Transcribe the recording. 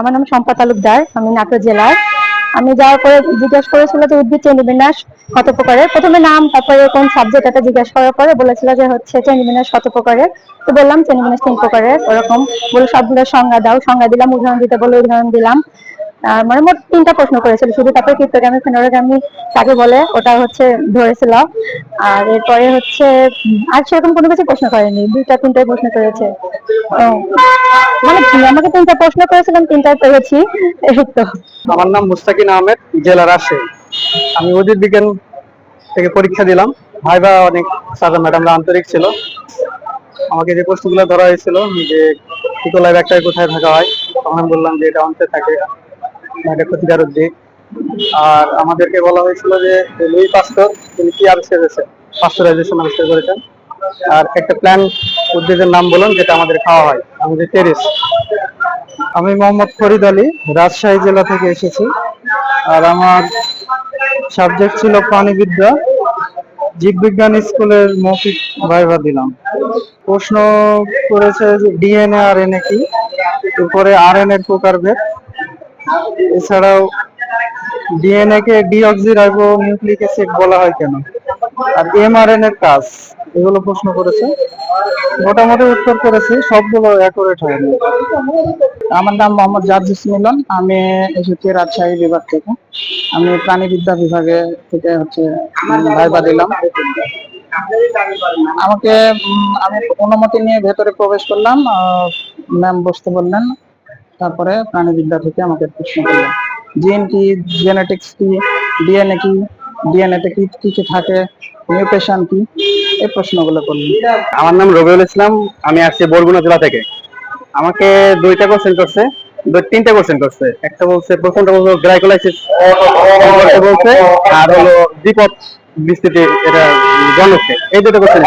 আমার নাম শম্পা তালুকদার, আমি নাটোর জেলার। আমি যাওয়ার পরে জিজ্ঞেস করেছিল যে উদ্ভিদ শ্রেণীবিন্যাস কত প্রকারের? প্রথমে নাম, তারপরে কোন সাবজেক্ট এটা জিজ্ঞেস করার পরে বলেছিল যে হচ্ছে শ্রেণীবিন্যাস কত প্রকারের? তো বললাম শ্রেণীবিন্যাস তিন প্রকারের, ওরকম। বলে সবগুলো সংজ্ঞা দাও, সংজ্ঞা দিলাম, উদাহরণ দিতে বলে উদাহরণ দিলাম। মানে মোট তিনটা প্রশ্ন করেছিল। শুধু তারপরে কৃপ্টোগ্রামি ফেনোগ্রামি কাকে বলে ওটা হচ্ছে ধরেছিল। আর এরপরে হচ্ছে, আর সেরকম কোনো কিছু প্রশ্ন করেনি। দুইটা, তিনটাই প্রশ্ন করেছে। মানে আমাকে তিনটা প্রশ্ন করেছিলাম তিনটাই তো। আমার নাম মুস্তাকিন আহমেদ জেলা আমি বিজ্ঞান থেকে পরীক্ষা দিলাম। ভাইবা অনেক স্যার ম্যাডামরা আন্তরিক ছিল। আমাকে যে প্রশ্নগুলো ধরা হয়েছিল, যে কোথায় থাকা হয়, তখন বললাম যে এটা অন্তে থাকে। এটা ক্ষতিকারক দিক। আর আমাদেরকে বলা হয়েছিল যে লুই পাস্টর তিনি কি আবিষ্কার করেছেন পাস্টরাইজেশন আবিষ্কার করেছেন। আর একটা প্ল্যান উদ্ভিদের নাম বলুন, যেটা আমাদের খাওয়া হয়। আমাদের টেরিস। আমি মোহাম্মদ ফরিদ আলী, রাজশাহী জেলা থেকে এসেছি। আর আমার সাবজেক্ট ছিল প্রাণীবিদ্যা। জীববিজ্ঞান স্কুলের মৌখিক ভাইভা দিলাম। প্রশ্ন করেছে যে ডিএনএ আর এনএ কি? এরপরে আর এন এর প্রকারভেদ। এছাড়াও ডিএনএ কে ডিঅক্সি রাইবো নিউক্লিক অ্যাসিড বলা হয় কেন? আর এমআরএন এর কাজ, এগুলো প্রশ্ন করেছে। মোটামুটি উত্তর করেছি, সবগুলো অ্যাকুরেট হয়নি। আমার নাম মোহাম্মদ জার্জিস মিলন, আমি এসেছি রাজশাহী বিভাগ থেকে। আমি প্রাণীবিদ্যা বিভাগে থেকে হচ্ছে ভাইবা দিলাম। আমাকে আমি অনুমতি নিয়ে ভেতরে প্রবেশ করলাম ম্যাম বসতে বললেন। তারপরে প্রাণীবিদ্যা থেকে আমাকে প্রশ্ন করলেন। জিন কি জেনেটিক্স কি ডিএনএ কি ডিএনএ তে কি কিছু থাকে মিউটেশন কি, এই প্রশ্নগুলো করলেন। আমার নাম রবিউল ইসলাম, আমি আসছি বরগুনা জেলা থেকে। আমাকে দুইটা কোশ্চেন করছে তিনটা কোশ্চেন করছে। একটা বলছে, প্রথমটা বলছে গ্লাইকোলাইসিস বলছে, আর হলো বিপদ বিস্তৃতি, এটা জনককে এই দুটো কোশ্চেন